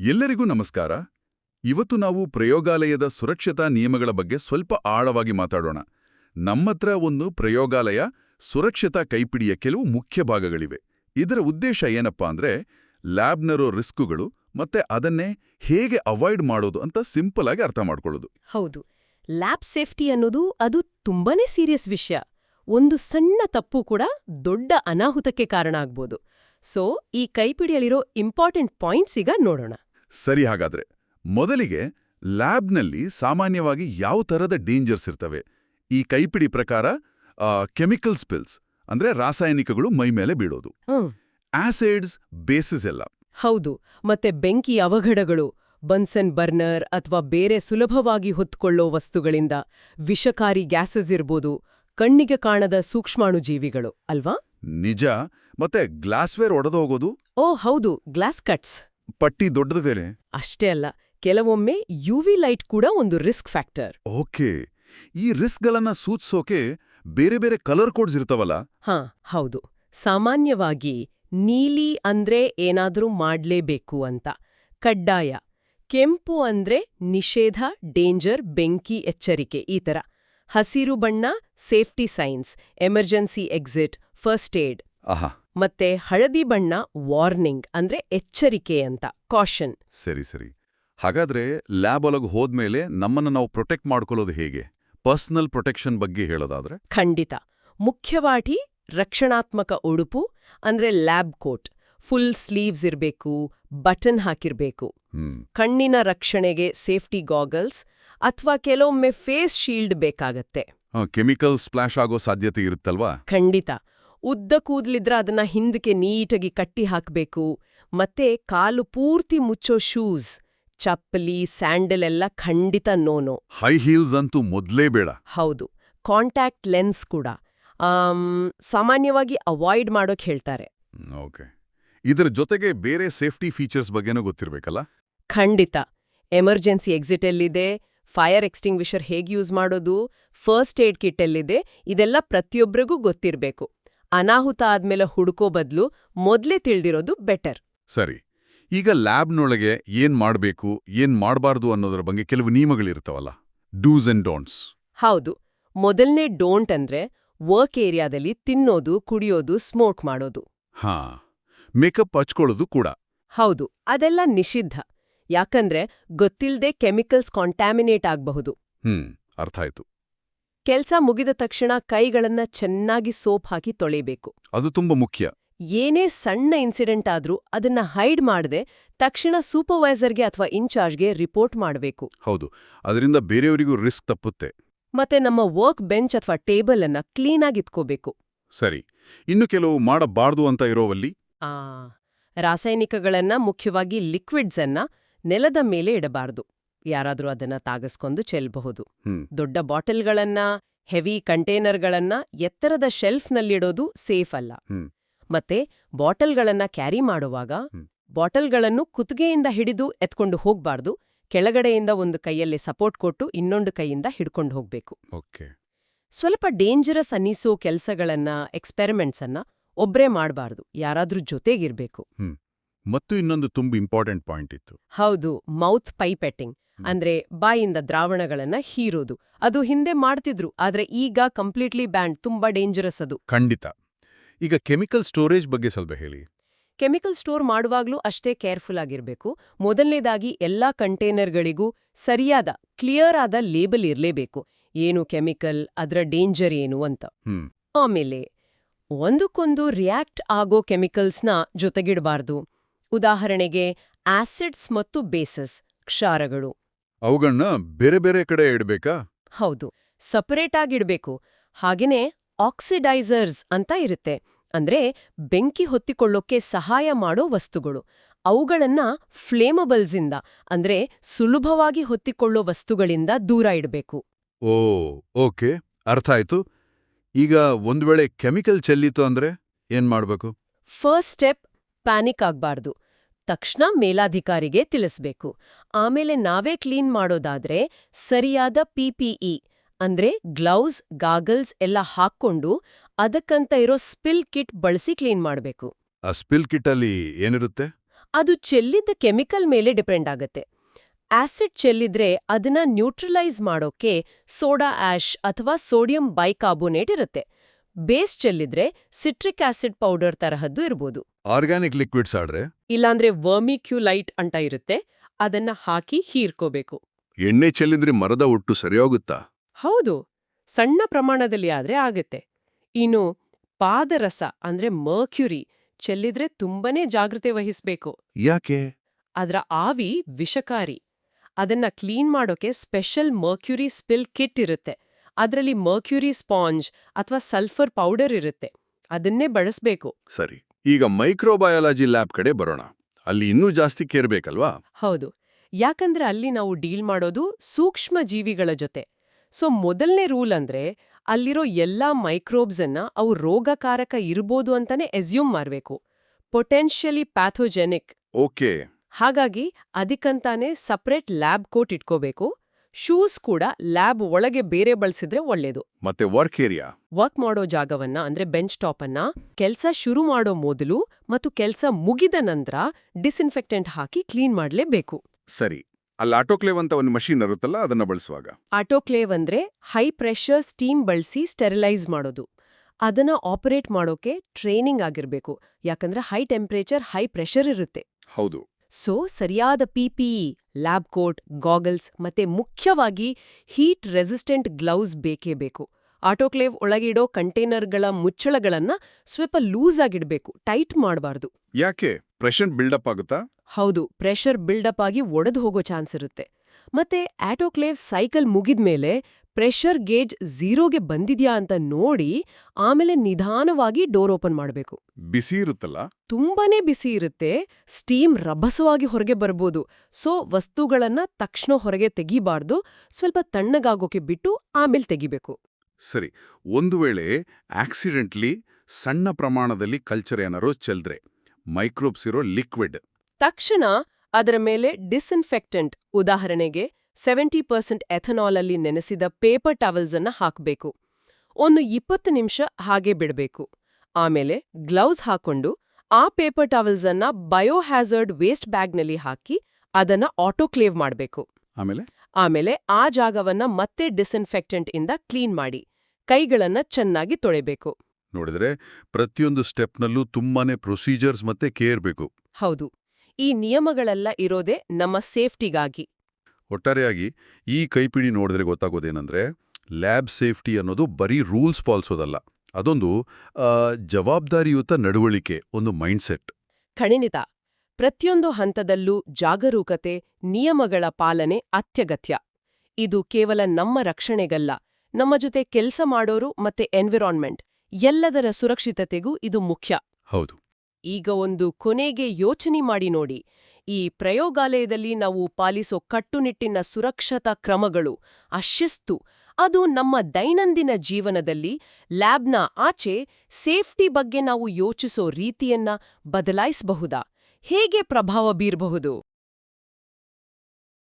ಎಲ್ಲರಿಗೂ ನಮಸ್ಕಾರ. ಇವತ್ತು ನಾವು ಪ್ರಯೋಗಾಲಯದ ಸುರಕ್ಷತಾ ನಿಯಮಗಳ ಬಗ್ಗೆ ಸ್ವಲ್ಪ ಆಳವಾಗಿ ಮಾತಾಡೋಣ. ನಮ್ಮತ್ರ ಒಂದು ಪ್ರಯೋಗಾಲಯ ಸುರಕ್ಷತಾ ಕೈಪಿಡಿಯ ಕೆಲವು ಮುಖ್ಯ ಭಾಗಗಳಿವೆ. ಇದರ ಉದ್ದೇಶ ಏನಪ್ಪಾ ಅಂದ್ರೆ ಲ್ಯಾಬ್ನರೋ ರಿಸ್ಕುಗಳು ಮತ್ತೆ ಅದನ್ನೇ ಹೇಗೆ ಅವಾಯ್ಡ್ ಮಾಡೋದು ಅಂತ ಸಿಂಪಲ್ ಆಗಿ ಅರ್ಥ ಮಾಡ್ಕೊಳ್ಳೋದು. ಹೌದು. ಲ್ಯಾಬ್ ಸೇಫ್ಟಿ ಅನ್ನೋದು ಅದು ತುಂಬಾನೇ ಸೀರಿಯಸ್ ವಿಷಯ. ಒಂದು ಸಣ್ಣ ತಪ್ಪು ಕೂಡ ದೊಡ್ಡ ಅನಾಹುತಕ್ಕೆ ಕಾರಣ ಆಗ್ಬೋದು. ಸೊ, ಈ ಕೈಪಿಡಿಯಲ್ಲಿರೋ ಇಂಪಾರ್ಟೆಂಟ್ ಪಾಯಿಂಟ್ಸ್ ಈಗ ನೋಡೋಣ. ಸರಿ ಹಾಗಾದ್ರೆ ಮೊದಲಿಗೆ ಲ್ಯಾಬ್ನಲ್ಲಿ ಸಾಮಾನ್ಯವಾಗಿ ಯಾವ ಥರದ ಡೇಂಜರ್ಸ್ ಇರ್ತವೆ? ಈ ಕೈಪಿಡಿ ಪ್ರಕಾರ ಕೆಮಿಕಲ್ ಸ್ಪಿಲ್ಸ್ ಅಂದ್ರೆ ರಾಸಾಯನಿಕಗಳು ಮೈ ಮೇಲೆ ಬೀಳೋದು. ಆಸಿಡ್ಸ್ ಬೇಸಿಸ್ ಎಲ್ಲ. ಹೌದು ಮತ್ತೆ ಬೆಂಕಿ ಅವಘಡಗಳು ಬನ್ಸನ್ ಬರ್ನರ್ ಅಥವಾ ಬೇರೆ ಸುಲಭವಾಗಿ ಹೊತ್ಕೊಳ್ಳೋ ವಸ್ತುಗಳಿಂದ ವಿಷಕಾರಿ ಗ್ಯಾಸಸ್ ಇರ್ಬೋದು ಕಣ್ಣಿಗೆ ಕಾಣದ ಸೂಕ್ಷ್ಮಾಣುಜೀವಿಗಳು ಅಲ್ವಾ? ನಿಜ ಮತ್ತೆ ಗ್ಲಾಸ್ವೇರ್ ಒಡೆದೋಗೋದು ಓ ಹೌದು ಗ್ಲಾಸ್ ಕಟ್ಸ್. ಪಟ್ಟಿ ದೊಡ್ಡದು ಬೇರೆ ಅಷ್ಟೇ ಅಲ್ಲ ಕೆಲವೊಮ್ಮೆ ಯುವಿ ಲೈಟ್ ಕೂಡ ಒಂದು ರಿಸ್ಕ್ ಫ್ಯಾಕ್ಟರ್ ಓಕೆ ಈ ರಿಸ್ಕ್ಗಳನ್ನ ಸೂಚಿಸೋಕೆ ಬೇರೆ ಬೇರೆ ಕಲರ್ ಕೋಡ್ಸ್ ಇರ್ತಾವಲ್ಲ? ಹಾ ಹೌದು. ಸಾಮಾನ್ಯವಾಗಿ ನೀಲಿ ಅಂದ್ರೆ ಏನಾದ್ರೂ ಮಾಡ್ಲೇಬೇಕು ಅಂತ. ಕಡ್ಡಾಯ ಕೆಂಪು ಅಂದ್ರೆ ನಿಷೇಧ ಡೇಂಜರ್ ಬೆಂಕಿ ಎಚ್ಚರಿಕೆ ಈ ತರ. ಹಸಿರು ಬಣ್ಣ safety signs emergency exit first aid ಆಹಾ. ಮತ್ತೆ ಹಳದಿ ಬಣ್ಣ ವಾರ್ನಿಂಗ್ ಅಂದ್ರೆ ಎಚ್ಚರಿಕೆ ಅಂತ ಕಾಷನ್ ಸರಿ ಸರಿ. ಹಾಗಾದ್ರೆ ಲ್ಯಾಬ್ ಒಳಗೆ ಹೋದ್ಮೇಲೆ ನಮ್ಮನ್ನ ನಾವು ಪ್ರೊಟೆಕ್ಟ್ ಮಾಡ್ಕೊಳ್ಳೋದು ಹೇಗೆ? ಪರ್ಸನಲ್ ಪ್ರೊಟೆಕ್ಷನ್ ಬಗ್ಗೆ ಹೇಳೋದಾದ್ರೆ? ಖಂಡಿತ. ಮುಖ್ಯವಾಗಿ ರಕ್ಷಣಾತ್ಮಕ ಉಡುಪು ಅಂದ್ರೆ ಲ್ಯಾಬ್ ಕೋಟ್ ಫುಲ್ ಸ್ಲೀವ್ಸ್ ಇರಬೇಕು ಬಟನ್ ಹಾಕಿರ್ಬೇಕು. ಕಣ್ಣಿನ ರಕ್ಷಣೆಗೆ ಸೇಫ್ಟಿ ಗಾಗಲ್ಸ್ ಅಥವಾ ಕೆಲವೊಮ್ಮೆ ಫೇಸ್ ಶೀಲ್ಡ್ ಬೇಕಾಗತ್ತೆ. ಕೆಮಿಕಲ್ ಸ್ಪ್ಲಾಶ್ ಆಗೋ ಸಾಧ್ಯತೆ ಇರುತ್ತಲ್ವಾ? ಖಂಡಿತ. ಉದ್ದ ಕೂದ್ಲಿದ್ರ ಅದನ್ನ ಹಿಂದಕ್ಕೆ ನೀಟಾಗಿ ಕಟ್ಟಿ ಹಾಕಬೇಕು. ಮತ್ತೆ ಕಾಲು ಪೂರ್ತಿ ಮುಚ್ಚೋ ಶೂಸ್ ಚಪ್ಪಲಿ ಸ್ಯಾಂಡಲ್ ಎಲ್ಲ ಖಂಡಿತ ನೋನೋ. ಹೈ ಹೀಲ್ಸ್ ಅಂತೂ ಮೊದ್ಲೇ ಬೇಡ. ಹೌದು ಕಾಂಟ್ಯಾಕ್ಟ್ ಲೆನ್ಸ್ ಕೂಡ. ಸಾಮಾನ್ಯವಾಗಿ ಅವಾಯ್ಡ್ ಮಾಡೋಕ್ ಹೇಳ್ತಾರೆ. ಓಕೆ. ಇದರ ಜೊತೆಗೆ ಬೇರೆ ಸೇಫ್ಟಿ ಫೀಚರ್ಸ್ ಬಗ್ಗೆನೂ ಗೊತ್ತಿರಬೇಕಲ್ಲ? ಖಂಡಿತ. ಎಮರ್ಜೆನ್ಸಿ ಎಕ್ಸಿಟ್ ಎಲ್ಲಿದೆ? ಫೈರ್ ಎಕ್ಸ್ಟಿಂಗ್ವಿಷರ್ ಹೇಗೆ ಯೂಸ್ ಮಾಡೋದು? ಫಸ್ಟ್ ಏಡ್ ಕಿಟ್ ಎಲ್ಲಿದೆ? ಇದೆಲ್ಲ ಪ್ರತಿಯೊಬ್ಬರಿಗೂ ಗೊತ್ತಿರಬೇಕು. ಅನಾಹುತ ಆದ್ಮೇಲೆ ಹುಡುಕೋ ಬದಲು ಮೊದ್ಲೇ ತಿಳಿದಿರೋದು ಬೆಟರ್ ಸರಿ ಈಗ ಲ್ಯಾಬ್ನೊಳಗೆ ಏನ್ ಮಾಡಬೇಕು ಏನ್ ಮಾಡಬಾರ್ದು ಅನ್ನೋದರ ಬಗ್ಗೆ ಕೆಲವು ನಿಯಮಗಳಿರ್ತಾವಲ್ಲ ಡೂಸ್ ಅಂಡ್ ಡೋಂಟ್ಸ್ ಹೌದು ಮೊದಲನೇ ಡೋಂಟ್ ಅಂದ್ರೆ ವರ್ಕ್ ಏರಿಯಾದಲ್ಲಿ ತಿನ್ನೋದು ಕುಡಿಯೋದು ಸ್ಮೋಕ್ ಮಾಡೋದು. ಹಾ ಮೇಕಪ್ ಹಚ್ಕೊಳ್ಳೋದು ಕೂಡ. ಹೌದು ಅದೆಲ್ಲ ನಿಷಿದ್ಧ. ಯಾಕಂದ್ರೆ ಗೊತ್ತಿಲ್ಲದೆ ಕೆಮಿಕಲ್ಸ್ ಕಾಂಟ್ಯಾಮಿನೇಟ್ ಆಗಬಹುದು. ಹ್ಮ್ ಅರ್ಥ ಆಯ್ತು. ಕೆಲ್ಸ ಮುಗಿದ ತಕ್ಷಣ ಕೈಗಳನ್ನ ಚೆನ್ನಾಗಿ ಸೋಪ್ ಹಾಕಿ ತೊಳೆಯಬೇಕು. ಅದು ತುಂಬಾ ಮುಖ್ಯ. ಏನೇ ಸಣ್ಣ ಇನ್ಸಿಡೆಂಟ್ ಆದ್ರೂ ಅದನ್ನ ಹೈಡ್ ಮಾಡದೆ ತಕ್ಷಣ ಸೂಪರ್ವೈಸರ್ಗೆ ಅಥವಾ ಇನ್ಚಾರ್ಜ್ಗೆ ರಿಪೋರ್ಟ್ ಮಾಡಬೇಕು. ಹೌದು. ಅದರಿಂದ ಬೇರೆಯವರಿಗೂ ರಿಸ್ಕ್ ತಪ್ಪುತ್ತೆ. ಮತ್ತೆ ನಮ್ಮ ವರ್ಕ್ ಬೆಂಚ್ ಅಥವಾ ಟೇಬಲ್ ಅನ್ನ ಆಗಿ ಇಟ್ಕೋಬೇಕು. ಸರಿ. ಇನ್ನು ಕೆಲವು ಮಾಡಬಾರ್ದು ಅಂತ ಇರೋವಲ್ಲಿ? ಆ ರಾಸಾಯನಿಕಗಳನ್ನ ಮುಖ್ಯವಾಗಿ ಲಿಕ್ವಿಡ್ಸ್ ಅನ್ನ ನೆಲದ ಮೇಲೆ ಇಡಬಾರ್ದು. ಯಾರಾದ್ರೂ ಅದನ್ನ ತಾಗಿಸ್ಕೊಂಡು ಚೆಲ್ಲಬಹುದು ಹ್ಮ್. ದೊಡ್ಡ ಬಾಟಲ್ಗಳನ್ನ ಹೆವಿ ಕಂಟೈನರ್ಗಳನ್ನ ಎತ್ತರದ ಶೆಲ್ಫ್ನಲ್ಲಿಡೋದು ಸೇಫ್ ಅಲ್ಲ. ಮತ್ತೆ ಬಾಟಲ್ಗಳನ್ನ ಕ್ಯಾರಿ ಮಾಡುವಾಗ. ಬಾಟಲ್ಗಳನ್ನು ಕುತ್ತಿಗೆಯಿಂದ ಹಿಡಿದು ಎತ್ಕೊಂಡು ಹೋಗ್ಬಾರ್ದು. ಕೆಳಗಡೆಯಿಂದ ಒಂದು ಕೈಯಲ್ಲಿ ಸಪೋರ್ಟ್ ಕೊಟ್ಟು ಇನ್ನೊಂದು ಕೈಯಿಂದ ಹಿಡ್ಕೊಂಡು ಹೋಗ್ಬೇಕು. ಸ್ವಲ್ಪ ಡೇಂಜರಸ್ ಅನ್ನಿಸೋ ಕೆಲಸಗಳನ್ನ ಎಕ್ಸ್ಪೆರಿಮೆಂಟ್ಸನ್ನ ಅನ್ನ ಒಬ್ರೇ ಮಾಡಬಾರ್ದು. ಯಾರಾದ್ರೂ ಜೊತೆಗಿರ್ಬೇಕು. ಮತ್ತು ಇನ್ನೊಂದು ತುಂಬ ಇಂಪಾರ್ಟೆಂಟ್ ಪಾಯಿಂಟ್ ಇತ್ತು. ಹೌದು ಮೌತ್ ಪೈಪೆಟ್ಟಿಂಗ್ ಅಂದ್ರೆ ಬಾಯಿಂದ ದ್ರಾವಣಗಳನ್ನ ಹೀರೋದು. ಅದು ಹಿಂದೆ ಮಾಡ್ತಿದ್ರು ಆದ್ರೆ ಈಗ ಕಂಪ್ಲೀಟ್ಲಿ ಬ್ಯಾಂಡ್ ತುಂಬಾ ಡೇಂಜರಸ್ ಅದು. ಖಂಡಿತ. ಈಗ ಕೆಮಿಕಲ್ ಸ್ಟೋರೇಜ್ ಬಗ್ಗೆ ಸ್ವಲ್ಪ ಹೇಳಿ. ಕೆಮಿಕಲ್ ಸ್ಟೋರ್ ಮಾಡುವಾಗ್ಲೂ ಅಷ್ಟೇ ಕೇರ್ಫುಲ್ ಆಗಿರ್ಬೇಕು. ಮೊದಲನೇದಾಗಿ ಎಲ್ಲಾ ಕಂಟೈನರ್ಗಳಿಗೂ ಸರಿಯಾದ ಕ್ಲಿಯರ್ ಆದ ಲೇಬಲ್ ಇರಲೇಬೇಕು. ಏನು ಕೆಮಿಕಲ್ ಅದರ ಡೇಂಜರ್ ಏನು ಅಂತ. ಆಮೇಲೆ ಒಂದಕ್ಕೊಂದು ರಿಯಾಕ್ಟ್ ಆಗೋ ಕೆಮಿಕಲ್ಸ್ನ ಜೊತೆಗಿಡಬಾರ್ದು. ಉದಾಹರಣೆಗೆ ಆಸಿಡ್ಸ್ ಮತ್ತು ಬೇಸಸ್ ಕ್ಷಾರಗಳು. ಅವುಗಳನ್ನ ಬೇರೆ ಬೇರೆ ಕಡೆ ಇಡಬೇಕಾ? ಹೌದು ಸಪರೇಟ್ ಆಗಿಡ್ಬೇಕು ಹಾಗೇನೆ ಆಕ್ಸಿಡೈಸರ್ಸ್ ಅಂತ ಇರುತ್ತೆ. ಅಂದ್ರೆ ಬೆಂಕಿ ಹೊತ್ತಿಕೊಳ್ಳೋಕೆ ಸಹಾಯ ಮಾಡೋ ವಸ್ತುಗಳು. ಅವುಗಳನ್ನ ಫ್ಲೇಮಬಲ್ಸಿಂದ ಅಂದ್ರೆ ಸುಲಭವಾಗಿ ಹೊತ್ತಿಕೊಳ್ಳೋ ವಸ್ತುಗಳಿಂದ ದೂರ ಇಡಬೇಕು. ಓ ಓಕೆ ಅರ್ಥ ಆಯ್ತು. ಈಗ ಒಂದ್ ವೇಳೆ ಕೆಮಿಕಲ್ ಚೆಲ್ಲಿತು ಅಂದ್ರೆ ಏನ್ ಮಾಡ್ಬೇಕು? ಫಸ್ಟ್ ಸ್ಟೆಪ್ ಪ್ಯಾನಿಕ್ ಆಗ್ಬಾರ್ದು. ತಕ್ಷಣ ಮೇಲಾಧಿಕಾರಿಗೆ ತಿಳಿಸ್ಬೇಕು. ಆಮೇಲೆ ನಾವೇ ಕ್ಲೀನ್ ಮಾಡೋದಾದ್ರೆ ಸರಿಯಾದ ಪಿಪಿಇ ಅಂದ್ರೆ ಗ್ಲೌಸ್ ಗಾಗಲ್ಸ್ ಎಲ್ಲ ಹಾಕ್ಕೊಂಡು ಅದಕ್ಕಂತ ಇರೋ ಸ್ಪಿಲ್ ಕಿಟ್ ಬಳಸಿ ಕ್ಲೀನ್ ಮಾಡಬೇಕು. ಆ ಸ್ಪಿಲ್ ಕಿಟ್ ಅಲ್ಲಿ ಏನಿರುತ್ತೆ? ಅದು ಚೆಲ್ಲಿದ್ದ ಕೆಮಿಕಲ್ ಮೇಲೆ ಡಿಪೆಂಡ್ ಆಗುತ್ತೆ. ಆಸಿಡ್ ಚೆಲ್ಲಿದ್ರೆ ಅದನ್ನ ನ್ಯೂಟ್ರಲೈಸ್ ಮಾಡೋಕೆ ಸೋಡಾ ಆಶ್ ಅಥವಾ ಸೋಡಿಯಂ ಬೈಕಾರ್ಬೋನೇಟ್ ಇರುತ್ತೆ. ಬೇಸ್ ಚೆಲ್ಲಿದ್ರೆ ಸಿಟ್ರಿಕ್ ಆಸಿಡ್ ಪೌಡರ್ ತರಹದ್ದು ಇರ್ಬೋದು. ಆರ್ಗ್ಯಾನಿಕ್ ಲಿಕ್ವಿಡ್ಸ್ ಆಡ್ರೆ ಇಲ್ಲಾಂದ್ರೆ ವರ್ಮಿಕ್ಯುಲೈಟ್ ಅಂತ ಇರುತ್ತೆ. ಅದನ್ನ ಹಾಕಿ ಹೀರ್ಕೋಬೇಕು. ಎಣ್ಣೆ ಚೆಲ್ಲಿದ್ರೆ ಮರದ ಒಟ್ಟು ಸರಿಯೋಗುತ್ತಾ? ಹೌದು. ಸಣ್ಣ ಪ್ರಮಾಣದಲ್ಲಿ ಆದ್ರೆ ಆಗತ್ತೆ. ಇನ್ನು ಪಾದರಸ ಅಂದ್ರೆ ಮರ್ಕ್ಯುರಿ ಚೆಲ್ಲಿದ್ರೆ ತುಂಬನೇ ಜಾಗೃತೆ ವಹಿಸ್ಬೇಕು. ಯಾಕೆ? ಅದರ ಆವಿ ವಿಷಕಾರಿ. ಅದನ್ನ ಕ್ಲೀನ್ ಮಾಡೋಕೆ ಸ್ಪೆಷಲ್ ಮರ್ಕ್ಯುರಿ ಸ್ಪಿಲ್ ಕಿಟ್ ಇರುತ್ತೆ. ಅದರಲ್ಲಿ ಮರ್ಕ್ಯುರಿ ಸ್ಪಾಂಜ್ ಅಥವಾ ಸಲ್ಫರ್ ಪೌಡರ್ ಇರುತ್ತೆ. ಅದನ್ನೇ ಬಳಸ್ಬೇಕು. ಸರಿ. ಈಗ ಮೈಕ್ರೋಬಯಾಲಜಿ ಲ್ಯಾಬ್ ಕಡೆ ಬರೋಣ. ಅಲ್ಲಿ ಇನ್ನೂ ಜಾಸ್ತಿ ಕೇರ್ಬೇಕಲ್ವಾ ಹೌದು. ಯಾಕಂದ್ರೆ ಅಲ್ಲಿ ನಾವು ಡೀಲ್ ಮಾಡೋದು ಸೂಕ್ಷ್ಮ ಜೀವಿಗಳ ಜೊತೆ. ಸೊ ಮೊದಲನೇ ರೂಲ್ ಅಂದ್ರೆ ಅಲ್ಲಿರೋ ಎಲ್ಲಾ ಮೈಕ್ರೋಬ್ಸ್ ಅನ್ನ ಅವು ರೋಗಕಾರಕ ಇರ್ಬೋದು ಅಂತಾನೆ ಎಸ್ಯೂಮ್ ಮಾಡ್ಬೇಕು. Potentially pathogenic okay. ಹಾಗಾಗಿ ಅದಕ್ಕಂತಾನೆ ಸಪ್ರೇಟ್ ಲ್ಯಾಬ್ ಕೋಟ್ ಇಟ್ಕೋಬೇಕು. ಶೂಸ್ ಕೂಡ ಲ್ಯಾಬ್ ಒಳಗೆ ಬೇರೆ ಬಳಸಿದ್ರೆ ಒಳ್ಳೇದು. ಮತ್ತೆ ವರ್ಕ್ ಏರಿಯಾ? ವರ್ಕ್ ಮಾಡೋ ಜಾಗವನ್ನ ಅಂದ್ರೆ ಬೆಂಚ್ ಟಾಪ್ ಅನ್ನ ಕೆಲಸ ಶುರು ಮಾಡೋ ಮೊದಲು ಮತ್ತು ಕೆಲಸ ಮುಗಿದ ನಂತರ ಡಿಸ್ಇನ್ಫೆಕ್ಟೆಂಟ್ ಹಾಕಿ ಕ್ಲೀನ್ ಮಾಡಲೇಬೇಕು. ಸರಿ. ಅಲ್ಲಿ ಆಟೋಕ್ಲೇವ್ ಅಂತ ಒಂದು ಮಷೀನ್ ಇರುತ್ತಲ್ಲ ಅದನ್ನ ಬಳಸುವಾಗ? ಆಟೋಕ್ಲೇವ್ ಅಂದ್ರೆ ಹೈ ಪ್ರೆಷರ್ ಸ್ಟೀಮ್ ಬಳಸಿ ಸ್ಟೆರಿಲೈಸ್ ಮಾಡೋದು. ಅದನ್ನ ಆಪರೇಟ್ ಮಾಡೋಕೆ ಟ್ರೈನಿಂಗ್ ಆಗಿರ್ಬೇಕು. ಯಾಕಂದ್ರೆ ಹೈ ಟೆಂಪರೇಚರ್ ಹೈ ಪ್ರೆಷರ್ ಇರುತ್ತೆ. ಹೌದು. ಸೊ ಸರಿಯಾದ ಪಿಪಿಇ ಲ್ಯಾಬ್ ಕೋಟ್ ಗಾಗಲ್ಸ್ ಮತ್ತೆ ಮುಖ್ಯವಾಗಿ ಹೀಟ್ ರೆಸಿಸ್ಟೆಂಟ್ ಗ್ಲೌಸ್ ಬೇಕೇ ಬೇಕು. ಆಟೋಕ್ಲೇವ್ ಒಳಗಿಡೋ ಕಂಟೈನರ್ಗಳ ಮುಚ್ಚಳಗಳನ್ನ ಸ್ವಲ್ಪ ಲೂಸ್ ಆಗಿಡ್ಬೇಕು ಟೈಟ್ ಮಾಡಬಾರ್ದು. ಯಾಕೆ? ಪ್ರೆಷರ್ ಬಿಲ್ಡಪ್ ಆಗುತ್ತಾ? ಹೌದು ಪ್ರೆಷರ್ ಬಿಲ್ಡಪ್ ಆಗಿ ಒಡೆದು ಹೋಗೋ ಚಾನ್ಸ್ ಇರುತ್ತೆ. ಮತ್ತೆ ಆಟೋಕ್ಲೇವ್ ಸೈಕಲ್ ಮುಗಿದ್ಮೇಲೆ ಪ್ರೆಷರ್ ಗೇಜ್ ಝೀರೋಗೆ ಬಂದಿದ್ಯಾ ಅಂತ ನೋಡಿ ಆಮೇಲೆ ನಿಧಾನವಾಗಿ ಡೋರ್ ಓಪನ್ ಮಾಡಬೇಕು. ಬಿಸಿ ಇರುತ್ತಲ್ಲ? ತುಂಬಾನೇ ಬಿಸಿ ಇರುತ್ತೆ. ಸ್ಟೀಮ್ ರಭಸವಾಗಿ ಹೊರಗೆ ಬರ್ಬೋದು. ಸೊ ವಸ್ತುಗಳನ್ನ ತಕ್ಷಣ ಹೊರಗೆ ತೆಗಿಬಾರ್ದು. ಸ್ವಲ್ಪ ತಣ್ಣಗಾಗೋಕೆ ಬಿಟ್ಟು ಆಮೇಲೆ ತೆಗಿಬೇಕು. ಸರಿ. ಒಂದು ವೇಳೆ ಆಕ್ಸಿಡೆಂಟ್ಲಿ ಸಣ್ಣ ಪ್ರಮಾಣದಲ್ಲಿ ಕಲ್ಚರ್ ಏನಾರೋ ಚೆಲ್ದ್ರೆ ಮೈಕ್ರೋಬ್ಸ್ ಇರೋ ಲಿಕ್ವಿಡ್. ತಕ್ಷಣ ಅದರ ಮೇಲೆ ಡಿಸ್ಇನ್ಫೆಕ್ಟೆಂಟ್ ಉದಾಹರಣೆಗೆ ಸೆವೆಂಟಿ ಪರ್ಸೆಂಟ್ ಎಥನಾಲ್ ಅಲ್ಲಿ ನೆನೆಸಿದ ಪೇಪರ್ ಟವಲ್ಸ್ ಅನ್ನ ಹಾಕಬೇಕು. ಒಂದು ಇಪ್ಪತ್ತು ನಿಮಿಷ ಹಾಗೆ ಬಿಡಬೇಕು. ಆಮೇಲೆ ಗ್ಲೌಸ್ ಹಾಕೊಂಡು ಆ ಪೇಪರ್ ಟವಲ್ಸ್ ಅನ್ನ ಬಯೋಹ್ಯಾಸರ್ಡ್ ವೇಸ್ಟ್ ಬ್ಯಾಗ್ನಲ್ಲಿ ಹಾಕಿ ಅದನ್ನ ಆಟೋಕ್ಲೇವ್ ಮಾಡಬೇಕು. ಆಮೇಲೆ? ಆಮೇಲೆ ಆ ಜಾಗವನ್ನ ಮತ್ತೆ ಡಿಸ್ಇನ್ಫೆಕ್ಟೆಂಟ್ ಇಂದ ಕ್ಲೀನ್ ಮಾಡಿ ಕೈಗಳನ್ನ ಚೆನ್ನಾಗಿ ತೊಳೆಬೇಕು. ನೋಡಿದ್ರೆ ಪ್ರತಿಯೊಂದು ಸ್ಟೆಪ್ನಲ್ಲೂ ತುಂಬಾನೇ ಪ್ರೊಸೀಜರ್ಸ್ ಮತ್ತೆ ಕೇರ್ ಬೇಕು. ಹೌದು. ಈ ನಿಯಮಗಳೆಲ್ಲ ಇರೋದೇ ನಮ್ಮ ಸೇಫ್ಟಿಗಾಗಿ. ಒಟ್ಟಾರೆಯಾಗಿ ಈ ಕೈಪಿಡಿ ನೋಡಿದ್ರೆ ಗೊತ್ತಾಗೋದೇನೆಂದರೆ ಲ್ಯಾಬ್ ಸೇಫ್ಟಿ ಅನ್ನೋದು ಬರೀ ರೂಲ್ಸ್ ಪಾಲಿಸೋದಲ್ಲ. ಅದೊಂದು ಜವಾಬ್ದಾರಿಯುತ ನಡವಳಿಕೆ ಒಂದು ಮೈಂಡ್ಸೆಟ್. ಖಣಿನಿತ ಪ್ರತಿಯೊಂದು ಹಂತದಲ್ಲೂ ಜಾಗರೂಕತೆ ನಿಯಮಗಳ ಪಾಲನೆ ಅತ್ಯಗತ್ಯ. ಇದು ಕೇವಲ ನಮ್ಮ ರಕ್ಷಣೆಗಲ್ಲ ನಮ್ಮ ಜೊತೆ ಕೆಲಸ ಮಾಡೋರು ಮತ್ತೆ ಎನ್ವಿರಾನ್ಮೆಂಟ್ ಎಲ್ಲದರ ಸುರಕ್ಷಿತತೆಗೂ ಇದು ಮುಖ್ಯ. ಹೌದು. ಈಗ ಒಂದು ಕೊನೆಗೆ ಯೋಚನೆ ಮಾಡಿ ನೋಡಿ ಈ ಪ್ರಯೋಗಾಲಯದಲ್ಲಿ ನಾವು ಪಾಲಿಸೋ ಕಟ್ಟುನಿಟ್ಟಿನ ಸುರಕ್ಷತಾ ಕ್ರಮಗಳು, ಅಶಿಸ್ತು ಶಿಸ್ತು ಅದು ನಮ್ಮ ದೈನಂದಿನ ಜೀವನದಲ್ಲಿ ಲ್ಯಾಬ್ನ ಆಚೆ ಸೇಫ್ಟಿ ಬಗ್ಗೆ ನಾವು ಯೋಚಿಸೋ ರೀತಿಯನ್ನ ಬದಲಾಯಿಸಬಹುದಾ? ಹೇಗೆ ಪ್ರಭಾವ ಬೀರಬಹುದು?